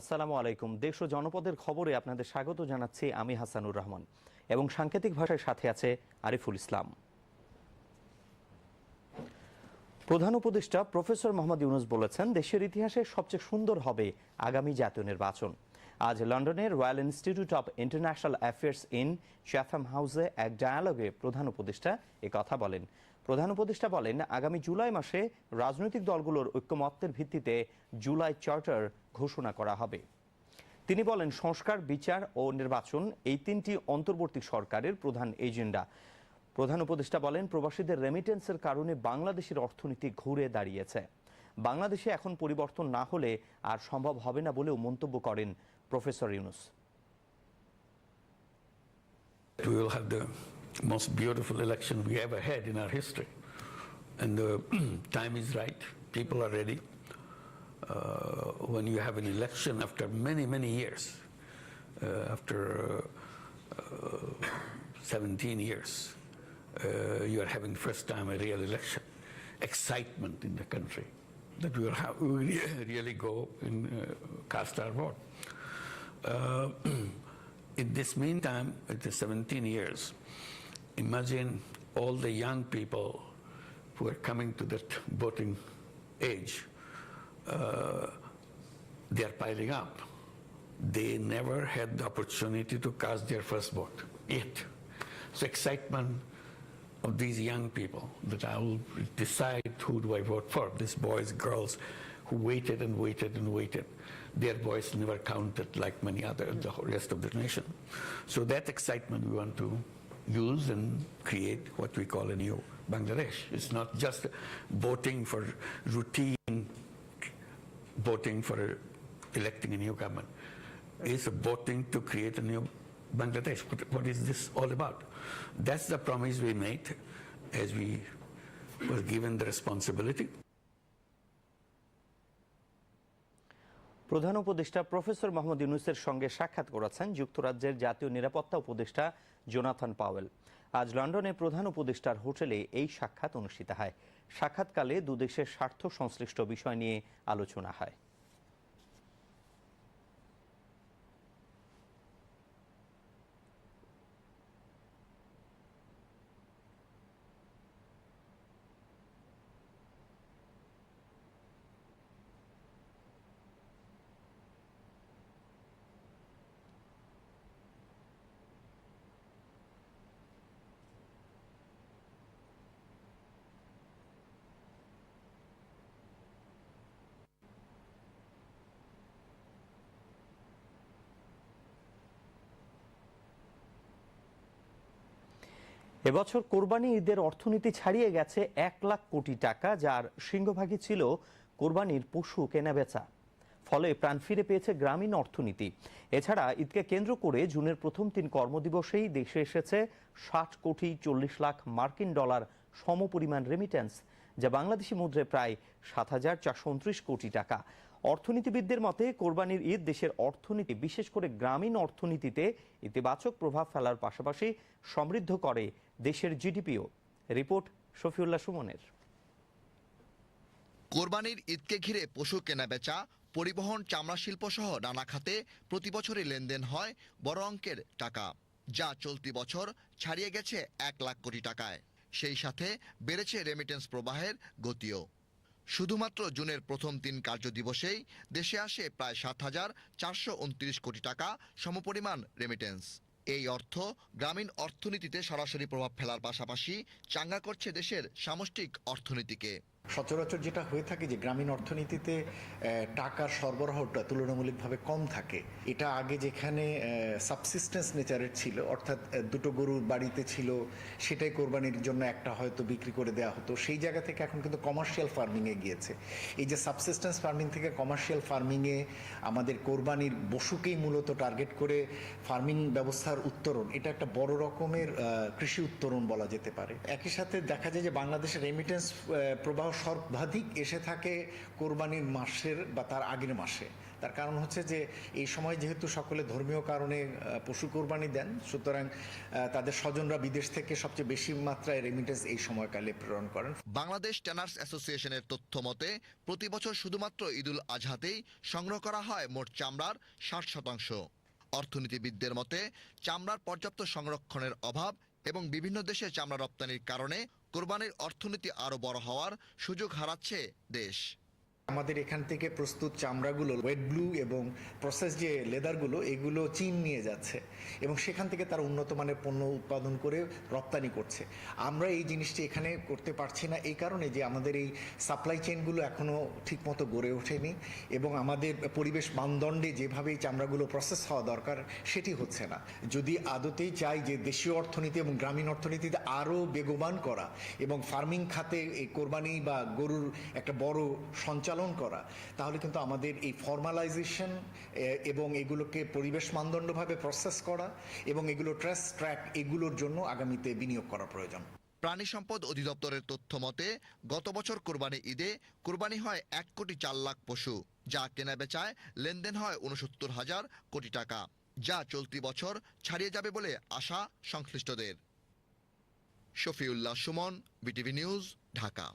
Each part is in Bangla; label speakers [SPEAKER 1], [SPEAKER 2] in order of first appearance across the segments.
[SPEAKER 1] আসসালামু আলাইকুম দেশ ও জনপদের খবরে আপনাদের স্বাগত জানাচ্ছি আমি হাসানুর রহমান এবং সাংকেতিক ভাষার সাথে আছে আরিফুল ইসলাম প্রধান উপদেষ্টা প্রফেসর মোহাম্মদ ইউনুস বলেছেন দেশের ইতিহাসে সবচেয়ে সুন্দর হবে আগামী জাতীয় নির্বাচন আজ লন্ডনের Royal Institute of International Affairs in Chatham হাউসে এক ডায়ালগে প্রধান উপদেষ্টা এ কথা বলেন প্রধান উপদেষ্টা বলেন আগামী জুলাই মাসে রাজনৈতিক দলগুলোর ঐক্যমত্যের ভিত্তিতে জুলাই চার্টার ঘোষণা করা হবে তিনি বলেন সংস্কার বিচার ও নির্বাচন এই তিনটি অন্তর্বর্তী সরকারের প্রধান এজেন্ডা প্রধান উপদেষ্টা বলেন প্রবাসীদের রেমিটেন্সের কারণে বাংলাদেশের অর্থনীতি ঘুরে দাঁড়িয়েছে বাংলাদেশে এখন পরিবর্তন না হলে আর সম্ভব হবে না বলেও মন্তব্য করেন professor Yunus
[SPEAKER 2] We will have the most beautiful election we ever had in our history. And the time is right. People are ready. Uh, when you have an election after many, many years, uh, after uh, 17 years, you are having first time a real election. Excitement in the country that we will have, we really go and cast our vote. in this meantime, it is 17 years. Imagine all the young people who are coming to that voting age uh, they are piling up. They never had the opportunity to cast their first vote yet. So excitement of these young people that I will decide who do I vote for. These boys, girls who waited and waited and waited. Their voice never counted like many other, the rest of the nation. So that excitement we want to use and create what we call a new Bangladesh. It's not just voting for routine voting for electing a new government is voting to create a new Bangladesh. What, what is this all about? That's the promise we made as we were given the responsibility.
[SPEAKER 1] প্রধান উপদেষ্টা প্রফেসর মোহাম্মদ ইউনুসের সঙ্গে সাক্ষাৎ করেছেন যুক্তরাজ্যের জাতীয় নিরাপত্তা উপদেষ্টা জোনাথন পাওয়েল আজ লন্ডনে প্রধান উপদেষ্টার হোটেলে এই সাক্ষাৎ অনুষ্ঠিত হয় সাক্ষাৎকালে দুদেশের স্বার্থ সংশ্লিষ্ট বিষয় নিয়ে আলোচনা হয় এবছর কোরবানি ঈদের অর্থনীতি ছাড়িয়ে গেছে এক লাখ কোটি টাকা যার সিংহভাগই ছিল কোরবানির পশু কেনাবেচা ফলে প্রাণ ফিরে পেয়েছে গ্রামীণ অর্থনীতি এছাড়া ঈদকে কেন্দ্র করে জুনের প্রথম তিন কর্মদিবসেই দেশে এসেছে ষাট কোটি চল্লিশ লাখ মার্কিন ডলার সমপরিমাণ রেমিটেন্স যা বাংলাদেশি মুদ্রায় প্রায় সাত হাজার চারশো কোটি টাকা অর্থনীতিবিদদের মতে কোরবানির ঈদ দেশের অর্থনীতি বিশেষ করে গ্রামীণ অর্থনীতিতে ইতিবাচক প্রভাব ফেলার পাশাপাশি সমৃদ্ধ করে দেশের জিডিপিও রিপোর্ট শফিউল্লাহ সুমনের
[SPEAKER 3] কোরবানির ঈদকে ঘিরে পশু কেনাবেচা পরিবহন চামড়া শিল্প সহ নানা খাতে প্রতি বছরই লেনদেন হয় বড় অঙ্কের টাকা যা চলতি বছর ছাড়িয়ে গেছে এক লাখ কোটি টাকায় সেই সাথে বেড়েছে রেমিটেন্স প্রবাহের গতিও শুধুমাত্র জুনের প্রথম তিন কার্যদিবসেই দেশে আসে প্রায় সাত হাজার চারশো উনত্রিশ কোটি টাকা সমপরিমাণ রেমিটেন্স এই অর্থ গ্রামীণ অর্থনীতিতে সরাসরি প্রভাব ফেলার পাশাপাশি চাঙ্গা করছে দেশের সামষ্টিক অর্থনীতিকে
[SPEAKER 4] সচরাচর যেটা হয়ে থাকে যে গ্রামীণ অর্থনীতিতে টাকার সরবরাহটা তুলনামূলকভাবে কম থাকে এটা আগে যেখানে সাবসিস্টেন্স নেচারের ছিল অর্থাৎ দুটো গরু বাড়িতে ছিল সেটাই কোরবানির জন্য একটা হয়তো বিক্রি করে দেওয়া হতো সেই জায়গা থেকে এখন কিন্তু কমার্শিয়াল ফার্মিংয়ে গিয়েছে এই যে সাবসিস্টেন্স ফার্মিং থেকে কমার্শিয়াল ফার্মিংয়ে আমাদের কোরবানির বসুকেই মূলত টার্গেট করে ফার্মিং ব্যবস্থার উত্তরণ এটা একটা বড় রকমের কৃষি উত্তরণ বলা যেতে পারে একই সাথে দেখা যায় যে বাংলাদেশের রেমিটেন্স প্রবাহ সর্বাধিক এসে থাকে কোরবানির মাসের বা তার আগের মাসে তার কারণ হচ্ছে যে এই সময় যেহেতু সকলে ধর্মীয় কারণে পশু কোরবানি দেন সুতরাং তাদের স্বজনরা বিদেশ থেকে সবচেয়ে বেশি মাত্রায় রেমিটেন্স এই সময়কালে প্রেরণ করেন
[SPEAKER 3] বাংলাদেশ ট্যানার্স অ্যাসোসিয়েশনের তথ্য মতে প্রতি বছর শুধুমাত্র ঈদুল আজহাতেই সংগ্রহ করা হয় মোট চামড়ার ষাট শতাংশ অর্থনীতিবিদদের মতে চামড়ার পর্যাপ্ত সংরক্ষণের অভাব এবং বিভিন্ন দেশে চামড়া রপ্তানির কারণে কোরবানির অর্থনীতি আরও বড় হওয়ার সুযোগ হারাচ্ছে দেশ
[SPEAKER 4] আমাদের এখান থেকে প্রস্তুত চামড়াগুলো ওয়েট ব্লু এবং প্রসেস যে লেদারগুলো এগুলো চীন নিয়ে যাচ্ছে এবং সেখান থেকে তারা উন্নত মানের পণ্য উৎপাদন করে রপ্তানি করছে আমরা এই জিনিসটি এখানে করতে পারছি না এই কারণে যে আমাদের এই সাপ্লাই চেনগুলো এখনও ঠিকমতো গড়ে ওঠেনি এবং আমাদের পরিবেশ মানদণ্ডে যেভাবে এই চামড়াগুলো প্রসেস হওয়া দরকার সেটি হচ্ছে না যদি আদতেই চাই যে দেশীয় অর্থনীতি এবং গ্রামীণ অর্থনীতিতে আরও বেগবান করা এবং ফার্মিং খাতে এই কোরবানি বা গরুর একটা বড় সঞ্চালন পালন করা তাহলে কিন্তু আমাদের এই ফর্মালাইজেশন এবং এগুলোকে পরিবেশ মানদণ্ডভাবে প্রসেস করা এবং এগুলো ট্রেস ট্র্যাক এগুলোর জন্য আগামীতে বিনিয়োগ করা প্রয়োজন
[SPEAKER 3] প্রাণী সম্পদ অধিদপ্তরের তথ্য মতে গত বছর কোরবানি ঈদে কোরবানি হয় এক কোটি চার লাখ পশু যা কেনা বেচায় লেনদেন হয় উনসত্তর হাজার কোটি টাকা যা চলতি বছর ছাড়িয়ে যাবে বলে আশা সংশ্লিষ্টদের শফিউল্লাহ সুমন বিটিভি নিউজ ঢাকা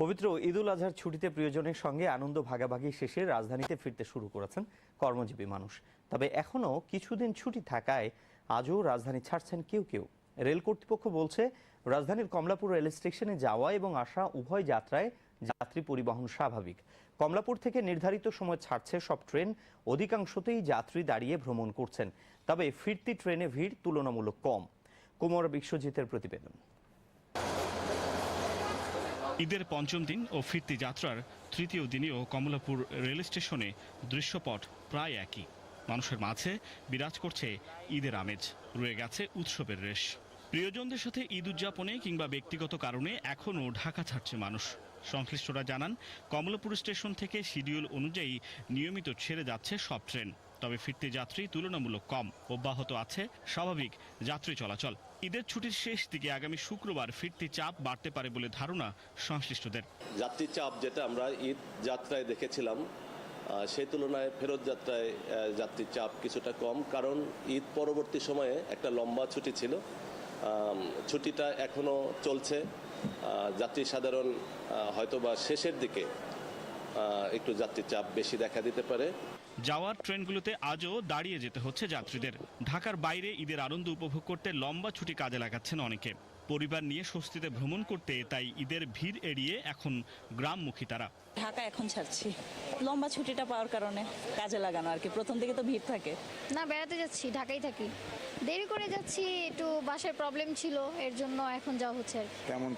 [SPEAKER 1] পবিত্র ঈদুল আজহার ছুটিতে প্রিয়জনের সঙ্গে আনন্দ ভাগাভাগি শেষে রাজধানীতে ফিরতে শুরু করেছেন কর্মজীবী মানুষ তবে এখনও কিছুদিন ছুটি থাকায় আজও রাজধানী ছাড়ছেন কেউ কেউ রেল কর্তৃপক্ষ বলছে রাজধানীর কমলাপুর রেল স্টেশনে যাওয়া এবং আসা উভয় যাত্রায় যাত্রী পরিবহন স্বাভাবিক কমলাপুর থেকে নির্ধারিত সময় ছাড়ছে সব ট্রেন অধিকাংশতেই যাত্রী দাঁড়িয়ে ভ্রমণ করছেন তবে ফিরতি ট্রেনে ভিড় তুলনামূলক কম কুমার বিশ্বজিতের প্রতিবেদন
[SPEAKER 5] ঈদের পঞ্চম দিন ও ফিরতি যাত্রার তৃতীয় দিনেও কমলাপুর রেল স্টেশনে দৃশ্যপট প্রায় একই মানুষের মাঝে বিরাজ করছে ঈদের আমেজ রয়ে গেছে উৎসবের রেশ প্রিয়জনদের সাথে ঈদ উদযাপনে কিংবা ব্যক্তিগত কারণে এখনও ঢাকা ছাড়ছে মানুষ সংশ্লিষ্টরা জানান কমলাপুর স্টেশন থেকে শিডিউল অনুযায়ী নিয়মিত ছেড়ে যাচ্ছে সব ট্রেন তবে ফিরতে যাত্রী তুলনামূলক কম অব্যাহত আছে স্বাভাবিক যাত্রী চলাচল ঈদের ছুটির শেষ দিকে আগামী শুক্রবার ফিরতি চাপ বাড়তে পারে বলে ধারণা সংশ্লিষ্টদের
[SPEAKER 6] যাত্রী চাপ যেটা আমরা ঈদ যাত্রায় দেখেছিলাম সেই তুলনায় ফেরত যাত্রায় যাত্রীর চাপ কিছুটা কম কারণ ঈদ পরবর্তী সময়ে একটা লম্বা ছুটি ছিল ছুটিটা এখনও চলছে যাত্রী সাধারণ হয়তোবা শেষের দিকে একটু যাত্রীর চাপ বেশি দেখা দিতে পারে
[SPEAKER 5] যাওয়ার ট্রেনগুলোতে আজও দাঁড়িয়ে যেতে হচ্ছে যাত্রীদের ঢাকার বাইরে ঈদের আনন্দ উপভোগ করতে লম্বা ছুটি কাজে লাগাচ্ছেন অনেকে পরিবার নিয়ে স্বস্তিতে ভ্রমণ করতে তাই ঈদের ভিড় এড়িয়ে এখন গ্রামমুখী তারা
[SPEAKER 7] ঢাকা এখন ছাড়ছি লম্বা ছুটিটা পাওয়ার কারণে কাজে লাগানো আর কি প্রথম দিকে তো ভিড় থাকে
[SPEAKER 8] না বেড়াতে যাচ্ছি ঢাকাই থাকি দেরি করে যাচ্ছি একটু বাসের প্রবলেম ছিল এর জন্য এখন যাওয়া হচ্ছে আর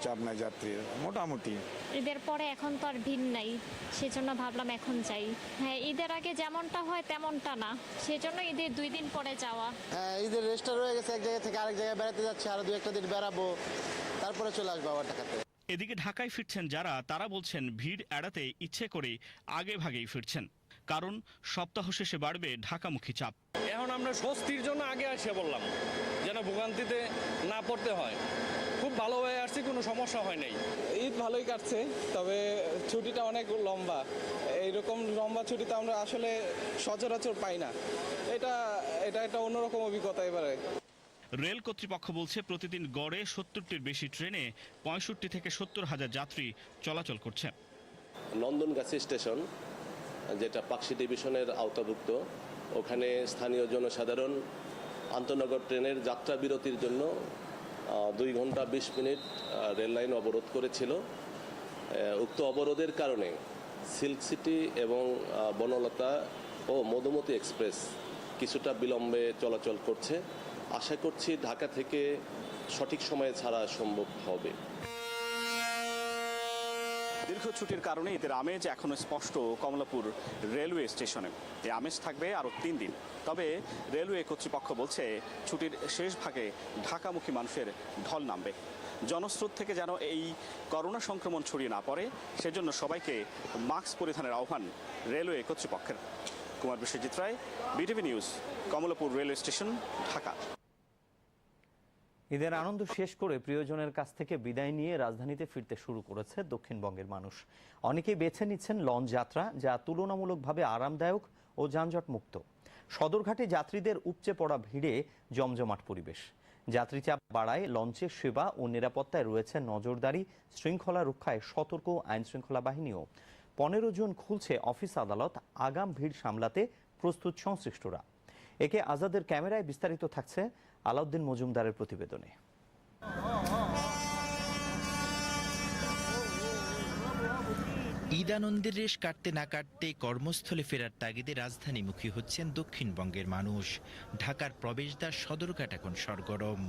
[SPEAKER 9] চাপ নাই যাত্রীর মোটামুটি
[SPEAKER 10] ঈদের পরে এখন তো আর ভিড় নাই সেজন্য ভাবলাম এখন যাই হ্যাঁ ঈদের আগে যেমনটা হয় তেমনটা না সেজন্য ঈদের দুই দিন পরে যাওয়া
[SPEAKER 11] হ্যাঁ, ঈদের রেস্টার রয়ে গেছে এক জায়গা থেকে আরেক জায়গায় বেড়াতে যাচ্ছি আরো দু একটা দিন বেড়াবো তারপরে চলে আসবো আবার ঢাকাতে
[SPEAKER 5] এদিকে ঢাকায় ফিরছেন যারা তারা বলছেন ভিড় এড়াতে ইচ্ছে করে আগে ভাগেই ফিরছেন কারণ সপ্তাহ শেষে বাড়বে ঢাকামুখী চাপ
[SPEAKER 12] এখন আমরা স্বস্তির জন্য আগে আসে বললাম যেন ভোগান্তিতে না পড়তে হয় খুব ভালো হয়ে আসছে কোনো সমস্যা হয় নাই
[SPEAKER 13] ঈদ ভালোই কাটছে তবে ছুটিটা অনেক লম্বা এইরকম লম্বা ছুটিতে আমরা আসলে সচরাচর পাই না এটা এটা একটা অন্যরকম অভিজ্ঞতা এবারে
[SPEAKER 5] রেল কর্তৃপক্ষ বলছে প্রতিদিন গড়ে সত্তরটির বেশি ট্রেনে পঁয়ষট্টি থেকে সত্তর হাজার যাত্রী চলাচল করছে
[SPEAKER 6] নন্দনগাছি স্টেশন যেটা পাকশি ডিভিশনের আওতাভুক্ত ওখানে স্থানীয় জনসাধারণ আন্তনগর ট্রেনের যাত্রা বিরতির জন্য দুই ঘন্টা বিশ মিনিট রেললাইন অবরোধ করেছিল উক্ত অবরোধের কারণে সিল্ক সিটি এবং বনলতা ও মধুমতি এক্সপ্রেস কিছুটা বিলম্বে চলাচল করছে আশা করছি ঢাকা থেকে সঠিক সময়ে ছাড়া সম্ভব হবে
[SPEAKER 3] দীর্ঘ ছুটির কারণে এদের আমেজ এখনও স্পষ্ট কমলাপুর রেলওয়ে স্টেশনে এই আমেজ থাকবে আরও তিন দিন তবে রেলওয়ে কর্তৃপক্ষ বলছে ছুটির শেষ ভাগে ঢাকামুখী মানুষের ঢল নামবে জনস্রোত থেকে যেন এই করোনা সংক্রমণ ছড়িয়ে না পড়ে সেজন্য সবাইকে মাস্ক পরিধানের আহ্বান রেলওয়ে কর্তৃপক্ষের Kumar Biswajit Roy BTV news Kamalapur railway station Dhaka
[SPEAKER 1] ঈদের আনন্দ শেষ করে প্রিয়জনের কাছ থেকে বিদায় নিয়ে রাজধানীতে ফিরতে শুরু করেছে দক্ষিণবঙ্গের মানুষ অনেকেই বেছে নিচ্ছেন লঞ্চ যাত্রা যা তুলনামূলকভাবে আরামদায়ক ও যানজট মুক্ত সদরঘাটে যাত্রীদের উপচে পড়া ভিড়ে জমজমাট পরিবেশ যাত্রী চাপ বাড়ায় লঞ্চের সেবা ও নিরাপত্তায় রয়েছে নজরদারি শৃঙ্খলা রক্ষায় সতর্ক আইন শৃঙ্খলা বাহিনীও পনেরো জুন খুলছে অফিস আদালত আগাম ভিড় সামলাতে প্রস্তুত সংশ্লিষ্টরা একে আজাদের ক্যামেরায় বিস্তারিত থাকছে আলাউদ্দিন মজুমদারের প্রতিবেদনে
[SPEAKER 5] ঈদানন্দের রেশ কাটতে না কাটতে কর্মস্থলে ফেরার তাগিদে রাজধানীমুখী হচ্ছেন দক্ষিণবঙ্গের মানুষ ঢাকার প্রবেশদ্বার সদরঘাট এখন সরগরম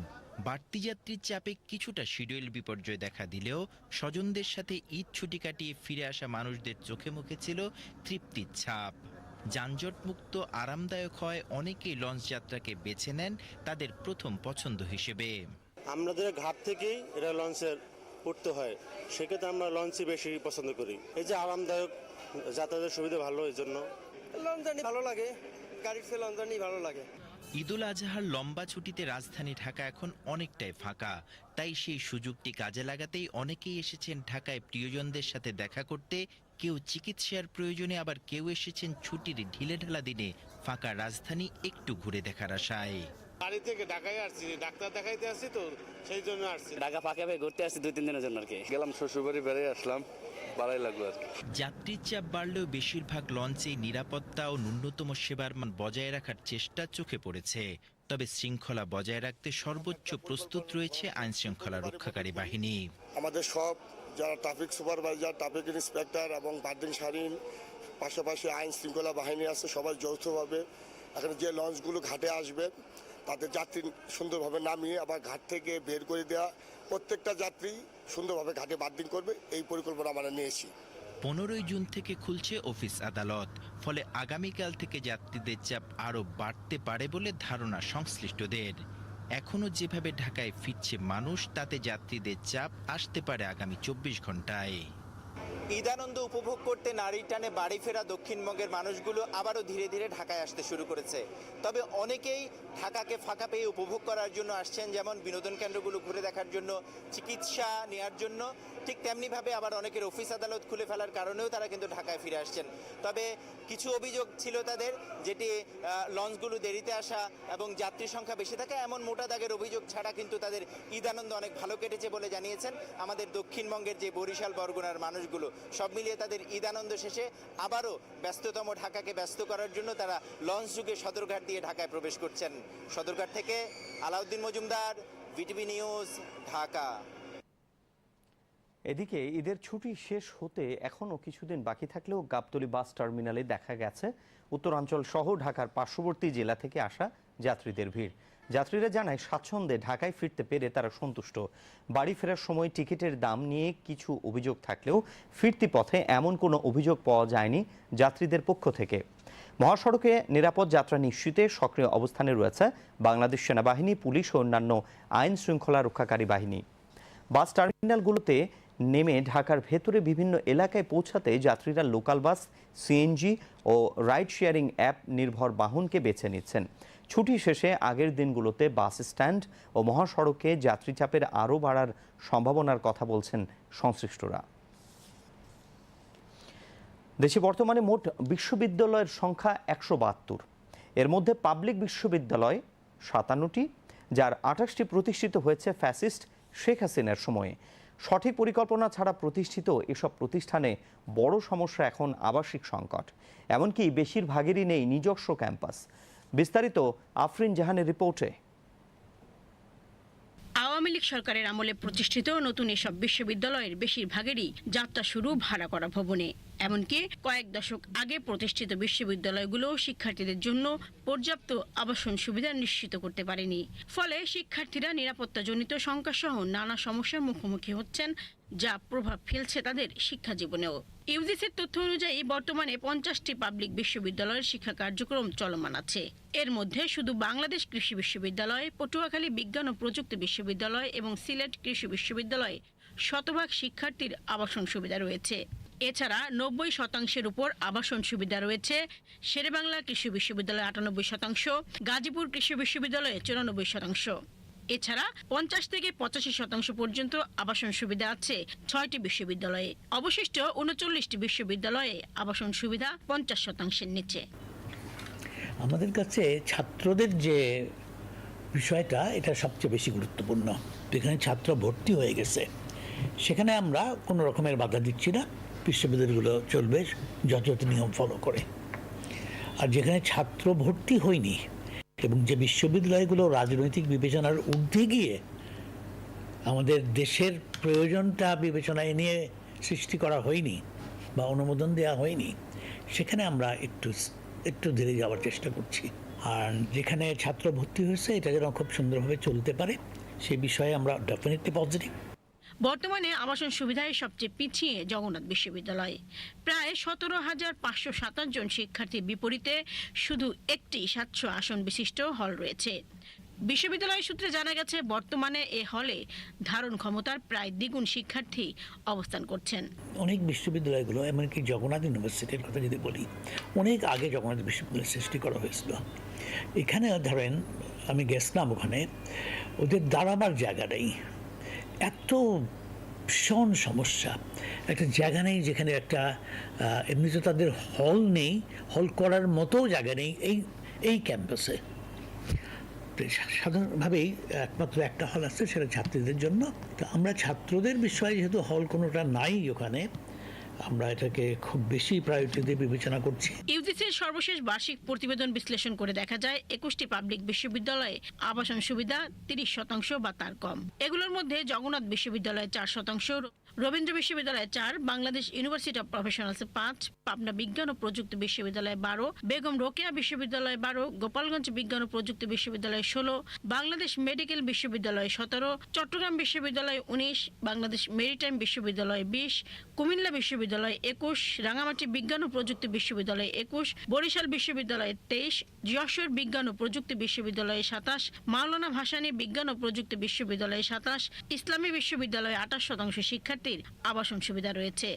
[SPEAKER 5] বাড়তি যাত্রীর চাপে কিছুটা শিডিউল বিপর্যয় দেখা দিলেও স্বজনদের সাথে ঈদ ছুটি কাটিয়ে ফিরে আসা মানুষদের চোখে মুখে ছিল তৃপ্তির ছাপ যানজটমুক্ত আরামদায়ক হয় অনেকেই লঞ্চ যাত্রাকে বেছে নেন তাদের প্রথম পছন্দ হিসেবে
[SPEAKER 14] আমাদের ঘাট থেকেই এটা লঞ্চের উঠতে হয় সেক্ষেত্রে আমরা লঞ্চই বেশি পছন্দ করি এই যে আরামদায়ক যাতায়াতের সুবিধা ভালো এই জন্য
[SPEAKER 15] লঞ্চ ভালো লাগে গাড়ির সে লঞ্চ জার্নি ভালো লাগে
[SPEAKER 5] ঈদুল আজহার লম্বা ছুটিতে রাজধানী ঢাকা এখন অনেকটাই ফাঁকা তাই সেই সুযোগটি কাজে লাগাতেই অনেকেই এসেছেন ঢাকায় প্রিয়জনদের সাথে দেখা করতে কেউ চিকিৎসার প্রয়োজনে আবার কেউ এসেছেন ছুটির ঢিলেঢালা দিনে ফাঁকা রাজধানী একটু ঘুরে দেখার আশায়
[SPEAKER 16] বাড়ি থেকে ঢাকায় আসছি ডাক্তার দেখাইতে আসছি তো সেই জন্য আসছি
[SPEAKER 17] ঢাকা ফাঁকা পেয়ে ঘুরতে আসছি দুই তিন দিনের জন্য আর কি
[SPEAKER 18] গেলাম শ্বশুরবাড়ি বেড়ে আসলাম
[SPEAKER 5] যাত্রীর চাপ বাড়লেও বেশিরভাগ লঞ্চেই নিরাপত্তা ও ন্যূনতম সেবার মান বজায় রাখার চেষ্টা চোখে পড়েছে তবে শৃঙ্খলা বজায় রাখতে সর্বোচ্চ প্রস্তুত রয়েছে আইনশৃঙ্খলা রক্ষাকারী বাহিনী
[SPEAKER 19] আমাদের সব যারা ট্রাফিক সুপারভাইজার ট্রাফিক ইন্সপেক্টর এবং বার্দিন সারিন পাশাপাশি আইন শৃঙ্খলা বাহিনী আছে সবাই যৌথভাবে এখানে যে লঞ্চগুলো ঘাটে আসবে তাদের যাত্রী সুন্দরভাবে নামিয়ে আবার ঘাট থেকে বের করে দেওয়া প্রত্যেকটা যাত্রী সুন্দরভাবে ঘাটে বার্দিন করবে এই পরিকল্পনা আমরা নিয়েছি
[SPEAKER 5] পনেরোই জুন থেকে খুলছে অফিস আদালত ফলে আগামীকাল থেকে যাত্রীদের চাপ আরও বাড়তে পারে বলে ধারণা সংশ্লিষ্টদের এখনও যেভাবে ঢাকায় ফিরছে মানুষ তাতে যাত্রীদের চাপ আসতে পারে আগামী চব্বিশ ঘন্টায়
[SPEAKER 3] ঈদানন্দ উপভোগ করতে নারীর টানে বাড়ি ফেরা দক্ষিণবঙ্গের মানুষগুলো আবারও ধীরে ধীরে ঢাকায় আসতে শুরু করেছে তবে অনেকেই ঢাকাকে ফাঁকা পেয়ে উপভোগ করার জন্য আসছেন যেমন বিনোদন কেন্দ্রগুলো ঘুরে দেখার জন্য চিকিৎসা নেওয়ার জন্য ঠিক তেমনিভাবে আবার অনেকের অফিস আদালত খুলে ফেলার কারণেও তারা কিন্তু ঢাকায় ফিরে আসছেন তবে কিছু অভিযোগ ছিল তাদের যেটি লঞ্চগুলো দেরিতে আসা এবং যাত্রী সংখ্যা বেশি থাকা এমন মোটা দাগের অভিযোগ ছাড়া কিন্তু তাদের ঈদানন্দ অনেক ভালো কেটেছে বলে জানিয়েছেন আমাদের দক্ষিণবঙ্গের যে বরিশাল বরগুনার মানুষগুলো সব মিলিয়ে তাদের ঈদ আনন্দ শেষে আবারও ব্যস্ততম ঢাকাকে ব্যস্ত করার জন্য তারা লঞ্চ যুগে সদরঘাট দিয়ে ঢাকায় প্রবেশ করছেন সদরঘাট থেকে আলাউদ্দিন মজুমদার বিটিভি নিউজ ঢাকা
[SPEAKER 1] এদিকে ঈদের ছুটি শেষ হতে এখনও কিছুদিন বাকি থাকলেও গাবতলি বাস টার্মিনালে দেখা গেছে উত্তরাঞ্চল সহ ঢাকার পার্শ্ববর্তী জেলা থেকে আসা যাত্রীদের ভিড় যাত্রীরা জানায় স্বাচ্ছন্দ্যে ঢাকায় ফিরতে পেরে তারা সন্তুষ্ট বাড়ি ফেরার সময় টিকিটের দাম নিয়ে কিছু অভিযোগ থাকলেও ফিরতি পথে এমন কোনো অভিযোগ পাওয়া যায়নি যাত্রীদের পক্ষ থেকে মহাসড়কে নিরাপদ যাত্রা নিশ্চিতে সক্রিয় অবস্থানে রয়েছে বাংলাদেশ সেনাবাহিনী পুলিশ ও অন্যান্য আইন শৃঙ্খলা রক্ষাকারী বাহিনী বাস টার্মিনালগুলোতে নেমে ঢাকার ভেতরে বিভিন্ন এলাকায় পৌঁছাতে যাত্রীরা লোকাল বাস সিএনজি ও রাইড শেয়ারিং অ্যাপ নির্ভর বাহনকে বেছে নিচ্ছেন ছুটি শেষে আগের দিনগুলোতে বাস স্ট্যান্ড ও মহাসড়কে যাত্রী চাপের আরও বাড়ার সম্ভাবনার কথা বলছেন সংশ্লিষ্টরা দেশে বর্তমানে মোট বিশ্ববিদ্যালয়ের সংখ্যা একশো বাহাত্তর এর মধ্যে পাবলিক বিশ্ববিদ্যালয় সাতান্নটি যার আঠাশটি প্রতিষ্ঠিত হয়েছে ফ্যাসিস্ট শেখ হাসিনার সময়ে সঠিক পরিকল্পনা ছাড়া প্রতিষ্ঠিত এসব প্রতিষ্ঠানে বড় সমস্যা এখন আবাসিক সংকট এমনকি বেশিরভাগেরই নেই নিজস্ব ক্যাম্পাস বিস্তারিত আফরিন জাহানের রিপোর্টে
[SPEAKER 20] আওয়ামী লীগ সরকারের আমলে প্রতিষ্ঠিত নতুন এসব বিশ্ববিদ্যালয়ের বেশিরভাগেরই যাত্রা শুরু ভাড়া করা ভবনে এমনকি কয়েক দশক আগে প্রতিষ্ঠিত বিশ্ববিদ্যালয়গুলোও শিক্ষার্থীদের জন্য পর্যাপ্ত আবাসন সুবিধা নিশ্চিত করতে পারেনি ফলে শিক্ষার্থীরা নিরাপত্তাজনিত সংকটসহ নানা সমস্যার মুখোমুখি হচ্ছেন যা প্রভাব ফেলছে তাদের শিক্ষা জীবনেও ইউজিসির তথ্য অনুযায়ী বর্তমানে পঞ্চাশটি পাবলিক বিশ্ববিদ্যালয়ের শিক্ষা কার্যক্রম চলমান আছে এর মধ্যে শুধু বাংলাদেশ কৃষি বিশ্ববিদ্যালয় পটুয়াখালী বিজ্ঞান ও প্রযুক্তি বিশ্ববিদ্যালয় এবং সিলেট কৃষি বিশ্ববিদ্যালয়ে শতভাগ শিক্ষার্থীর আবাসন সুবিধা রয়েছে এছাড়া নব্বই শতাংশের উপর আবাসন সুবিধা রয়েছে শেরেবাংলা কৃষি বিশ্ববিদ্যালয়ে আটানব্বই শতাংশ গাজীপুর কৃষি বিশ্ববিদ্যালয়ে চুরানব্বই শতাংশ এছাড়া পঞ্চাশ থেকে পঁচাশি শতাংশ পর্যন্ত আবাসন সুবিধা আছে ছয়টি বিশ্ববিদ্যালয়ে অবশিষ্ট উনচল্লিশটি বিশ্ববিদ্যালয়ে আবাসন সুবিধা পঞ্চাশ শতাংশের নিচে
[SPEAKER 21] আমাদের কাছে ছাত্রদের যে বিষয়টা এটা সবচেয়ে বেশি গুরুত্বপূর্ণ যেখানে ছাত্র ভর্তি হয়ে গেছে সেখানে আমরা কোনো রকমের বাধা দিচ্ছি না বিশ্ববিদ্যালয়গুলো চলবে যথাযথ নিয়ম ফলো করে আর যেখানে ছাত্র ভর্তি হয়নি এবং যে বিশ্ববিদ্যালয়গুলো রাজনৈতিক বিবেচনার ঊর্ধ্বে গিয়ে আমাদের দেশের প্রয়োজনটা বিবেচনায় নিয়ে সৃষ্টি করা হয়নি বা অনুমোদন দেওয়া হয়নি সেখানে আমরা একটু একটু ধীরে যাওয়ার চেষ্টা করছি আর যেখানে ছাত্র ভর্তি হয়েছে এটা যেন খুব সুন্দরভাবে চলতে পারে সে বিষয়ে আমরা ডেফিনেটলি পজিটিভ
[SPEAKER 20] বর্তমানে আবাসন সুবিধায় সবচেয়ে পিছিয়ে জগন্নাথ বিশ্ববিদ্যালয় প্রায় সতেরো হাজার পাঁচশো সাতাশ জন শিক্ষার্থীর বিপরীতে শুধু একটি সাতশো আসন বিশিষ্ট হল রয়েছে বিশ্ববিদ্যালয় সূত্রে জানা গেছে বর্তমানে এ হলে ধারণ ক্ষমতার প্রায় দ্বিগুণ শিক্ষার্থী অবস্থান করছেন
[SPEAKER 21] অনেক বিশ্ববিদ্যালয়গুলো এমনকি জগন্নাথ ইউনিভার্সিটির কথা যদি বলি অনেক আগে জগন্নাথ বিশ্ববিদ্যালয় সৃষ্টি করা হয়েছিল এখানে ধরেন আমি গেছিলাম ওখানে ওদের দাঁড়াবার জায়গা নেই এত ভীষণ সমস্যা একটা জায়গা নেই যেখানে একটা এমনি তো তাদের হল নেই হল করার মতো জায়গা নেই এই এই ক্যাম্পাসে সাধারণভাবেই একমাত্র একটা হল আছে সেটা ছাত্রীদের জন্য তো আমরা ছাত্রদের বিষয়ে যেহেতু হল কোনোটা নাই ওখানে আমরা এটাকে খুব বেশি প্রায়োরিটি দিয়ে বিবেচনা করছি
[SPEAKER 20] ইউজিসির সর্বশেষ বার্ষিক প্রতিবেদন বিশ্লেষণ করে দেখা যায় একুশটি পাবলিক বিশ্ববিদ্যালয়ে আবাসন সুবিধা তিরিশ শতাংশ বা তার কম এগুলোর মধ্যে জগন্নাথ বিশ্ববিদ্যালয়ে চার শতাংশ রবীন্দ্র বিশ্ববিদ্যালয়ে চার বাংলাদেশ ইউনিভার্সিটি অব প্রফেশনালস পাঁচ পাবনা বিজ্ঞান ও প্রযুক্তি বিশ্ববিদ্যালয়ে বারো বেগম রোকেয়া বিশ্ববিদ্যালয় বারো গোপালগঞ্জ বিজ্ঞান ও প্রযুক্তি বিশ্ববিদ্যালয় ষোলো বাংলাদেশ মেডিকেল বিশ্ববিদ্যালয় সতেরো চট্টগ্রাম বিশ্ববিদ্যালয় উনিশ বাংলাদেশ মেরিটাইম বিশ্ববিদ্যালয় বিশ কুমিল্লা বিশ্ববিদ্যালয় একুশ রাঙামাটি বিজ্ঞান ও প্রযুক্তি বিশ্ববিদ্যালয় একুশ বরিশাল বিশ্ববিদ্যালয় তেইশ যশোর বিজ্ঞান ও প্রযুক্তি বিশ্ববিদ্যালয়ে সাতাশ মাওলানা ভাসানী বিজ্ঞান ও প্রযুক্তি বিশ্ববিদ্যালয়ে সাতাশ ইসলামী বিশ্ববিদ্যালয়ে আঠাশ শতাংশ শিক্ষার্থী শিক্ষার্থীর আবাসন সুবিধা রয়েছে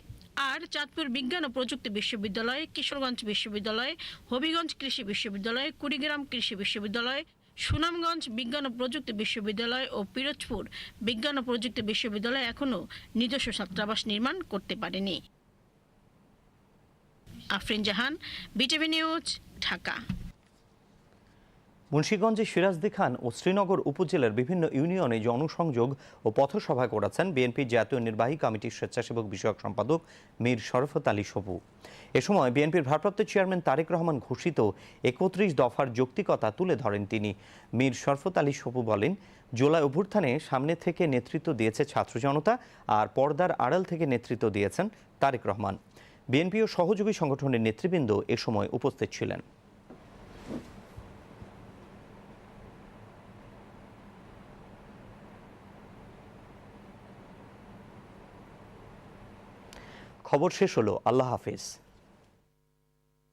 [SPEAKER 20] আর চাঁদপুর বিজ্ঞান ও প্রযুক্তি বিশ্ববিদ্যালয় কিশোরগঞ্জ বিশ্ববিদ্যালয় হবিগঞ্জ কৃষি বিশ্ববিদ্যালয় কুড়িগ্রাম কৃষি বিশ্ববিদ্যালয় সুনামগঞ্জ বিজ্ঞান ও প্রযুক্তি বিশ্ববিদ্যালয় ও পিরোজপুর বিজ্ঞান ও প্রযুক্তি বিশ্ববিদ্যালয় এখনও নিজস্ব ছাত্রাবাস নির্মাণ করতে পারেনি আফরিন জাহান বিটিভি নিউজ ঢাকা মুন্সীগঞ্জে সিরাজদি খান ও শ্রীনগর উপজেলার বিভিন্ন ইউনিয়নে জনসংযোগ ও পথসভা করেছেন বিএনপি জাতীয় নির্বাহী কমিটির স্বেচ্ছাসেবক বিষয়ক সম্পাদক মীর শরফত আলী সবু এ সময় বিএনপির ভারপ্রাপ্ত চেয়ারম্যান তারেক রহমান ঘোষিত একত্রিশ দফার যৌক্তিকতা তুলে ধরেন তিনি মীর শরফত আলী সবু বলেন জোলাই অভ্যুত্থানে সামনে থেকে নেতৃত্ব দিয়েছে ছাত্র জনতা আর পর্দার আড়াল থেকে নেতৃত্ব দিয়েছেন তারেক রহমান বিএনপি ও সহযোগী সংগঠনের নেতৃবৃন্দ এ সময় উপস্থিত ছিলেন খবর শেষ হলো আল্লাহ হাফেজ